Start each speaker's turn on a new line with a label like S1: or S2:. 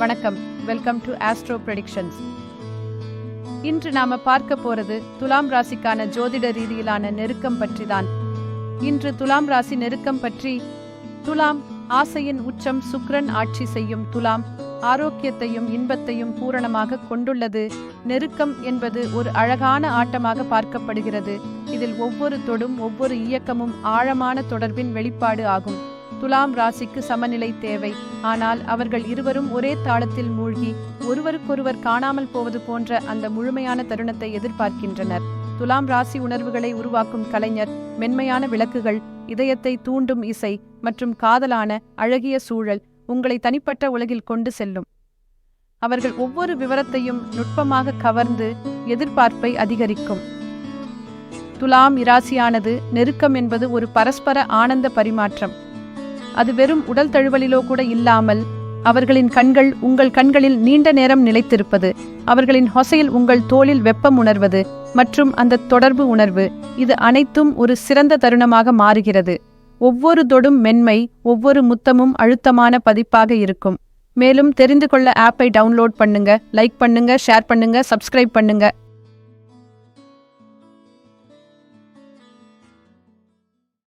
S1: வணக்கம். Welcome to astro predictions இன்று நாம பார்க்க போறது துலாம் ராசிக்கான ஜோதிட ரீதியிலான நெருக்கம் பற்றி தான் இன்று துலாம் ராசி நெருக்கம் பற்றி துலாம் ஆசையின் உச்சம் சுக்ரன் ஆட்சி செய்யும் துலாம் ஆரோக்கியத்தையும் இன்பத்தையும் பூரணமாக கொண்டுள்ளது. நெருக்கம் என்பது ஒரு அழகான ஆட்டமாக பார்க்கப்படுகிறது. இதில் ஒவ்வொரு தொடும் ஒவ்வொரு இயக்கமும் ஆழமான தொடர்பின் வெளிப்பாடு ஆகும். துலாம் ராசிக்கு சமநிலை தேவை. ஆனால் அவர்கள் இருவரும் ஒரே தாளத்தில் மூழ்கி ஒருவருக்கொருவர் காணாமல் போவது போன்ற அந்த முழுமையான தருணத்தை எதிர்பார்க்கின்றனர். துலாம் ராசி உணர்வுகளை உருவாக்கும் கலைஞர் மென்மையான விளக்குகள் இதயத்தை தூண்டும் இசை மற்றும் காதலான அழகிய சூழல் உங்களை தனிப்பட்ட உலகில் கொண்டு செல்லும். அவர்கள் ஒவ்வொரு விவரத்தையும் நுட்பமாக கவர்ந்து எதிர்பார்ப்பை அதிகரிக்கும். துலாம் இராசியானது நெருக்கம் என்பது ஒரு பரஸ்பர ஆனந்த பரிமாற்றம். அது வெறும் உடல் தழுவலிலோ கூட இல்லாமல் அவர்களின் கண்கள் உங்கள் கண்களில் நீண்ட நேரம் நிலைத்திருப்பது அவர்களின் ஹொசையில் உங்கள் தோளில் வெப்பம் உணர்வது மற்றும் அந்த தொடர்பு உணர்வு. இது அனைத்தும் ஒரு சிறந்த தருணமாக மாறுகிறது. ஒவ்வொரு தொடும் மென்மை ஒவ்வொரு முத்தமும் அழுத்தமான பதிப்பாக இருக்கும். மேலும் தெரிந்து கொள்ள ஆப்பை டவுன்லோட் பண்ணுங்க லைக் பண்ணுங்க ஷேர் பண்ணுங்க சப்ஸ்கிரைப் பண்ணுங்க.